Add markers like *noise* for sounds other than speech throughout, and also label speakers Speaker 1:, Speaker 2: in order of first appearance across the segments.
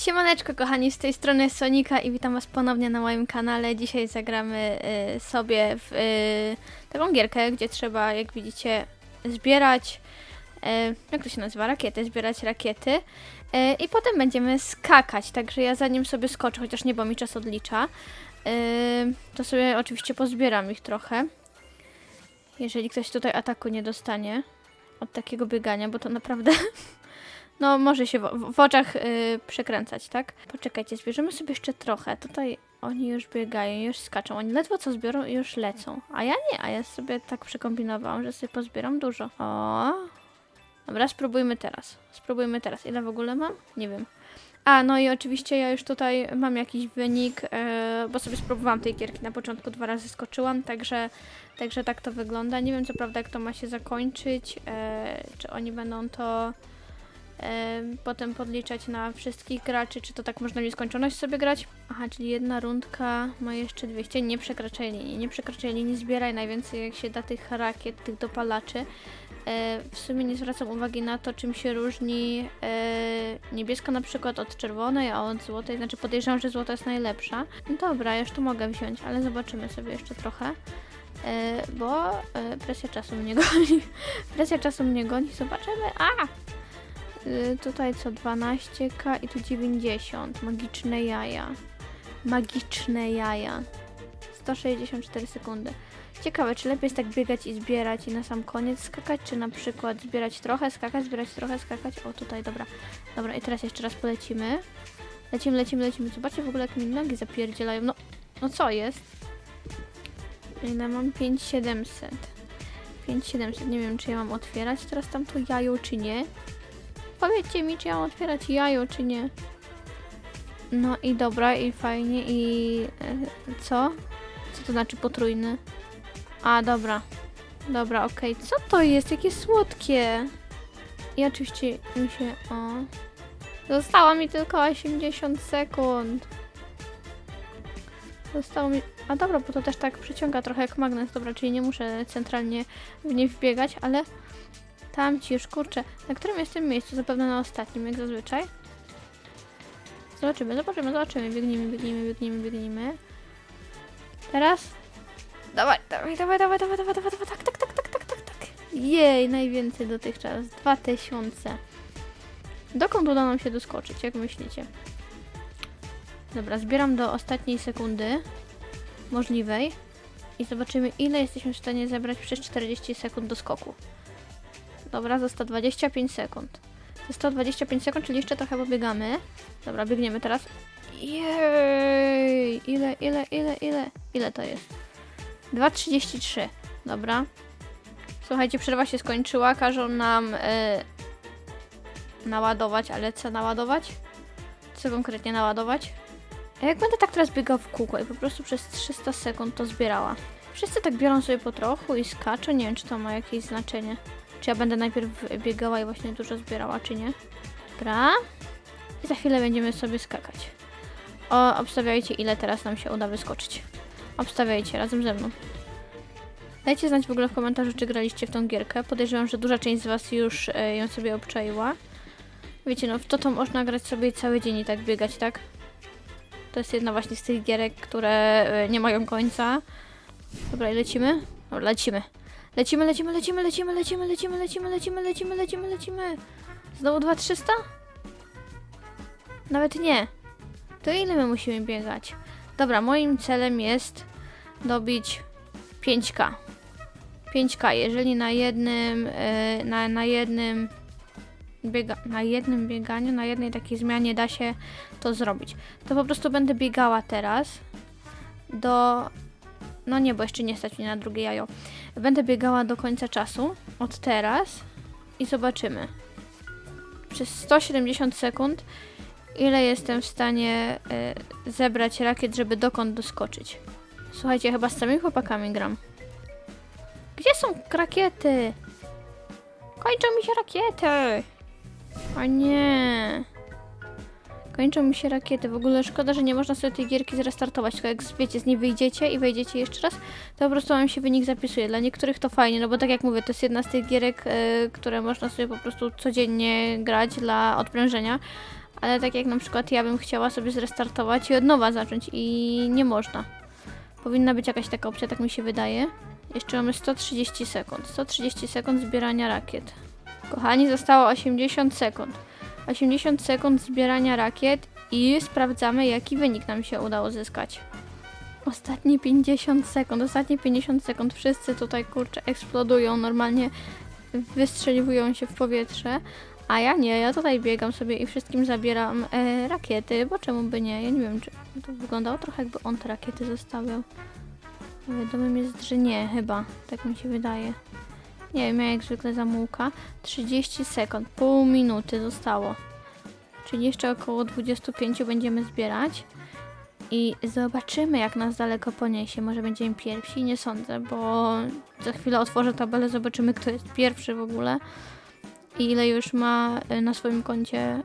Speaker 1: Siemaneczko kochani, z tej strony Sonika i witam was ponownie na moim kanale. Dzisiaj zagramy y, sobie w y, taką gierkę, gdzie trzeba, jak widzicie, zbierać, y, jak to się nazywa, rakiety, zbierać rakiety y, i potem będziemy skakać, także ja zanim sobie skoczę, chociaż nie, bo mi czas odlicza, y, to sobie oczywiście pozbieram ich trochę. Jeżeli ktoś tutaj ataku nie dostanie od takiego biegania, bo to naprawdę *laughs* no, może się w, w oczach y, przekręcać, tak? Poczekajcie, zbierzemy sobie jeszcze trochę. Tutaj oni już biegają, już skaczą. Oni ledwo co zbiorą i już lecą. A ja nie, a ja sobie tak przekombinowałam, że sobie pozbieram dużo. O. Dobra, spróbujmy teraz. Spróbujmy teraz. Ile w ogóle mam? Nie wiem. A, no i oczywiście ja już tutaj mam jakiś wynik, e, bo sobie spróbowałam tej gierki. Na początku dwa razy skoczyłam, także, także tak to wygląda. Nie wiem co prawda jak to ma się zakończyć, e, czy oni będą to potem podliczać na wszystkich graczy, czy to tak można w nieskończoność sobie grać. Aha, czyli jedna rundka ma jeszcze 200, nie przekraczaj linii, nie przekraczaj linii, zbieraj najwięcej jak się da tych rakiet, tych dopalaczy. E, w sumie nie zwracam uwagi na to, czym się różni e, niebieska na przykład od czerwonej, a od złotej, znaczy podejrzewam, że złota jest najlepsza. No dobra, już to mogę wziąć, ale zobaczymy sobie jeszcze trochę. E, bo presja czasu mnie goni. *laughs* presja czasu mnie goni, zobaczymy. A! Y, tutaj co 12k i tu 90. Magiczne jaja. Magiczne jaja. 164 sekundy. Ciekawe, czy lepiej jest tak biegać i zbierać i na sam koniec skakać, czy na przykład zbierać trochę, skakać, zbierać trochę, skakać. O, tutaj, dobra. Dobra, i teraz jeszcze raz polecimy. Lecimy, lecimy, lecimy. Zobaczcie w ogóle, jak mi nogi zapierdzielają. No, no co jest? Ile mam? 5700. 5700. Nie wiem, czy ja mam otwierać teraz tamto jajo, czy nie. Powiedzcie mi, czy ja mam otwierać jajo, czy nie. No i dobra, i fajnie, i e, co? Co to znaczy potrójny? A, dobra. Dobra, okej. Co to jest? Jakie słodkie. I oczywiście mi się... O. Zostało mi tylko 80 sekund. Zostało mi... A dobra, bo to też tak przyciąga trochę jak magnes. Dobra, czyli nie muszę centralnie w nie wbiegać, ale... Tam ci już, kurczę. Na którym jestem miejscu? Zapewne na ostatnim, jak zazwyczaj. Zobaczymy, zobaczymy, zobaczymy. Biegnijmy, biegnijmy, biegnijmy, biegnijmy. Teraz? Dawaj, dawaj, dawaj, dawaj, dawaj, dawaj, dawaj, dawaj, tak, tak, tak, tak, tak, tak, tak. Jej, najwięcej dotychczas. 2000. Dokąd uda nam się doskoczyć, jak myślicie? Dobra, zbieram do ostatniej sekundy możliwej i zobaczymy, ile jesteśmy w stanie zebrać przez 40 sekund do skoku. Dobra, za 125 sekund. Za 125 sekund, czyli jeszcze trochę pobiegamy. Dobra, biegniemy teraz. Jej! Ile, ile, ile, ile? Ile to jest? 2,33. Dobra. Słuchajcie, przerwa się skończyła. Każą nam e, naładować, ale co naładować? Co konkretnie naładować? A jak będę tak teraz biegał w kółko i po prostu przez 300 sekund to zbierała? Wszyscy tak biorą sobie po trochu i skaczą. Nie wiem, czy to ma jakieś znaczenie. Czy ja będę najpierw biegała i właśnie dużo zbierała, czy nie? Dobra. I za chwilę będziemy sobie skakać. O, obstawiajcie, ile teraz nam się uda wyskoczyć. Obstawiajcie razem ze mną. Dajcie znać w ogóle w komentarzu, czy graliście w tą gierkę. Podejrzewam, że duża część z Was już e, ją sobie obczaiła. Wiecie, no w to to można grać sobie cały dzień i tak biegać, tak? To jest jedna właśnie z tych gierek, które e, nie mają końca. Dobra, i lecimy? Dobra, lecimy. Lecimy, lecimy, lecimy, lecimy, lecimy, lecimy, lecimy, lecimy, lecimy, lecimy, lecimy. Znowu 2300? Nawet nie. To ile my musimy biegać? Dobra, moim celem jest dobić 5K. 5K, jeżeli na jednym, yy, na, na jednym biega, na jednym bieganiu, na jednej takiej zmianie da się to zrobić. To po prostu będę biegała teraz do... No nie, bo jeszcze nie stać mnie na drugie jajo. Będę biegała do końca czasu, od teraz i zobaczymy. Przez 170 sekund ile jestem w stanie y, zebrać rakiet, żeby dokąd doskoczyć. Słuchajcie, chyba z samymi chłopakami gram. Gdzie są rakiety? Kończą mi się rakiety! O nie! Kończą mi się rakiety. W ogóle szkoda, że nie można sobie tej gierki zrestartować. Tylko jak wiecie, z niej wyjdziecie i wejdziecie jeszcze raz, to po prostu wam się wynik zapisuje. Dla niektórych to fajnie, no bo tak jak mówię, to jest jedna z tych gierek, y, które można sobie po prostu codziennie grać dla odprężenia. Ale tak jak na przykład ja bym chciała sobie zrestartować i od nowa zacząć i nie można. Powinna być jakaś taka opcja, tak mi się wydaje. Jeszcze mamy 130 sekund. 130 sekund zbierania rakiet. Kochani, zostało 80 sekund. 80 sekund zbierania rakiet i sprawdzamy, jaki wynik nam się udało zyskać. Ostatnie 50 sekund, ostatnie 50 sekund. Wszyscy tutaj kurczę eksplodują, normalnie wystrzeliwują się w powietrze. A ja nie, ja tutaj biegam sobie i wszystkim zabieram e, rakiety, bo czemu by nie? Ja nie wiem, czy to wyglądało trochę jakby on te rakiety zostawiał. Wiadomym jest, że nie, chyba. Tak mi się wydaje. Nie wiem, ja jak zwykle zamułka. 30 sekund, pół minuty zostało. Czyli jeszcze około 25 będziemy zbierać. I zobaczymy, jak nas daleko poniesie. Może będziemy pierwsi? Nie sądzę, bo za chwilę otworzę tabelę, zobaczymy, kto jest pierwszy w ogóle. I ile już ma y, na swoim koncie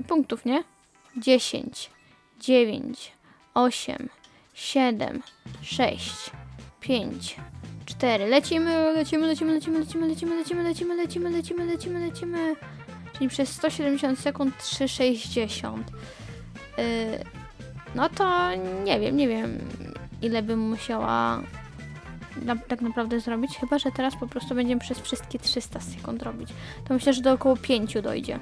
Speaker 1: y, punktów, nie? 10, 9, 8, 7, 6, 5, 4. Lecimy, lecimy, lecimy, lecimy, lecimy, lecimy, lecimy, lecimy, lecimy, lecimy, lecimy, lecimy. Czyli przez 170 sekund 360. Yy, no to nie wiem, nie wiem ile bym musiała na, tak naprawdę zrobić. Chyba, że teraz po prostu będziemy przez wszystkie 300 sekund robić. To myślę, że do około 5 dojdzie.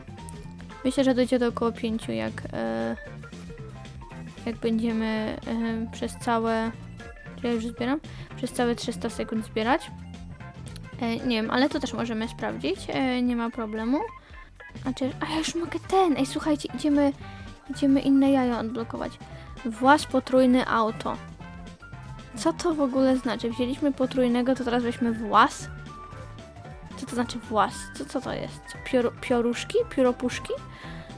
Speaker 1: Myślę, że dojdzie do około 5, jak, e, jak będziemy e, przez całe. Ja już zbieram? Przez całe 300 sekund zbierać. E, nie wiem, ale to też możemy sprawdzić. E, nie ma problemu. A, czy, a ja już mogę ten. Ej, słuchajcie, idziemy, idziemy inne jajo odblokować. Włas potrójny auto. Co to w ogóle znaczy? Wzięliśmy potrójnego, to teraz weźmy włas? Co to znaczy włas? Co, co to jest? Pior, pioruszki? Pióropuszki?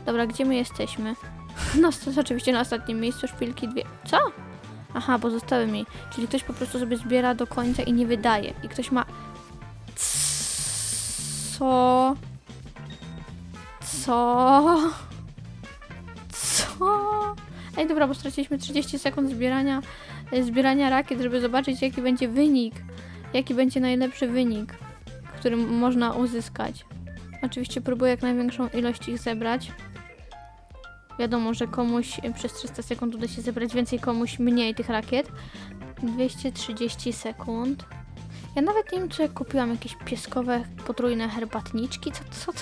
Speaker 1: Dobra, gdzie my jesteśmy? *laughs* No, to jest oczywiście na ostatnim miejscu, szpilki dwie. Co? Aha, bo zostały mi. Czyli ktoś po prostu sobie zbiera do końca i nie wydaje. I ktoś ma... Co? Co? Co? Ej, dobra, bo straciliśmy 30 sekund zbierania, e, zbierania rakiet, żeby zobaczyć, jaki będzie wynik. Jaki będzie najlepszy wynik, który można uzyskać. Oczywiście próbuję jak największą ilość ich zebrać. Wiadomo, że komuś przez 300 sekund uda się zebrać więcej, komuś mniej tych rakiet. 230 sekund. Ja nawet nie wiem, czy kupiłam jakieś pieskowe potrójne herbatniczki. Co, co, to,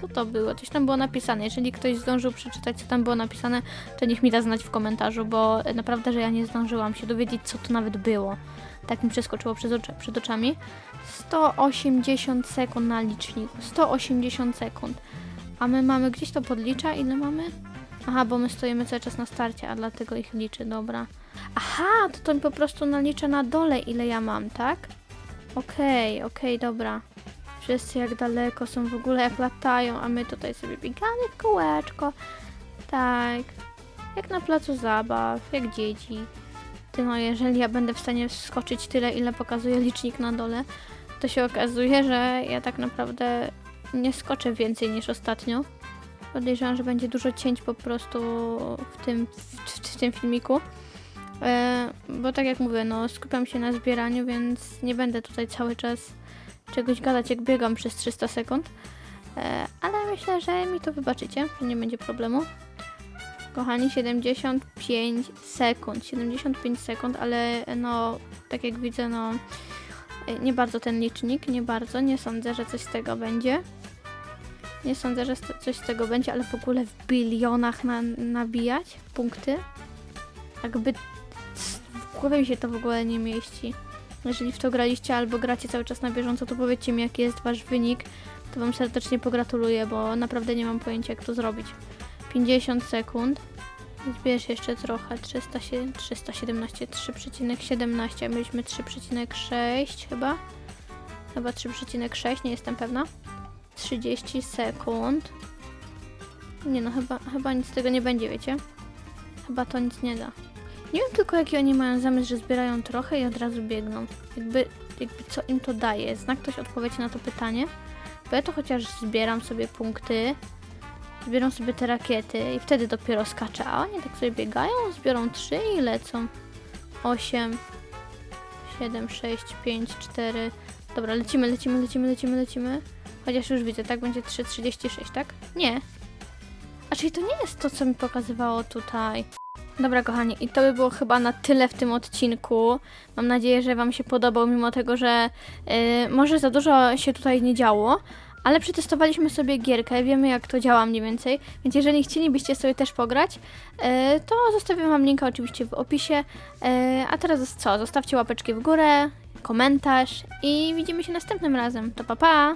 Speaker 1: co to było? Coś tam było napisane. Jeżeli ktoś zdążył przeczytać, co tam było napisane, to niech mi da znać w komentarzu, bo naprawdę, że ja nie zdążyłam się dowiedzieć, co to nawet było. Tak mi przeskoczyło przez oczy, przed oczami. 180 sekund na liczniku. 180 sekund. A my mamy, gdzieś to podlicza, ile mamy? Aha, bo my stoimy cały czas na starcie, a dlatego ich liczy, dobra. Aha, to to mi po prostu nalicza na dole, ile ja mam, tak? Okej, okej, dobra. Wszyscy jak daleko są w ogóle, jak latają, a my tutaj sobie biegamy w kółeczko. Tak, jak na placu zabaw, jak dzieci. Ty no, jeżeli ja będę w stanie wskoczyć tyle, ile pokazuje licznik na dole, to się okazuje, że ja tak naprawdę nie skoczę więcej niż ostatnio. Podejrzewam, że będzie dużo cięć po prostu w tym, w, w tym filmiku. E, bo tak jak mówię, no skupiam się na zbieraniu, więc nie będę tutaj cały czas czegoś gadać, jak biegam przez 300 sekund. E, ale myślę, że mi to wybaczycie, że nie będzie problemu. Kochani, 75 sekund. 75 sekund, ale no, tak jak widzę, no nie bardzo ten licznik, nie bardzo. Nie sądzę, że coś z tego będzie. Nie sądzę, że coś z tego będzie, ale w ogóle w bilionach na, nabijać punkty. Jakby w głowie mi się to w ogóle nie mieści. Jeżeli w to graliście albo gracie cały czas na bieżąco, to powiedzcie mi, jaki jest wasz wynik. To wam serdecznie pogratuluję, bo naprawdę nie mam pojęcia, jak to zrobić. 50 sekund. Zbierz jeszcze trochę. 307, 317, 3,17. a Mieliśmy 3,6 chyba. Chyba 3,6, nie jestem pewna. 30 sekund. Nie no, chyba, chyba nic z tego nie będzie, wiecie? Chyba to nic nie da. Nie wiem tylko jaki oni mają zamysł, że zbierają trochę i od razu biegną. Jakby, jakby co im to daje? Znak ktoś odpowiedzi na to pytanie? Bo ja to chociaż zbieram sobie punkty, zbieram sobie te rakiety i wtedy dopiero skaczę, a oni tak sobie biegają, zbiorą trzy i lecą. 8, 7, 6, 5, 4. Dobra, lecimy, lecimy, lecimy, lecimy, lecimy. Chociaż już widzę, tak? Będzie 3,36, tak? Nie. A czyli to nie jest to, co mi pokazywało tutaj. Dobra, kochani, i to by było chyba na tyle w tym odcinku. Mam nadzieję, że Wam się podobał, mimo tego, że y, może za dużo się tutaj nie działo. Ale przetestowaliśmy sobie gierkę, wiemy jak to działa mniej więcej, więc jeżeli chcielibyście sobie też pograć, y, to zostawiam Wam linka oczywiście w opisie. Y, a teraz co? Zostawcie łapeczki w górę, komentarz i widzimy się następnym razem. To pa pa!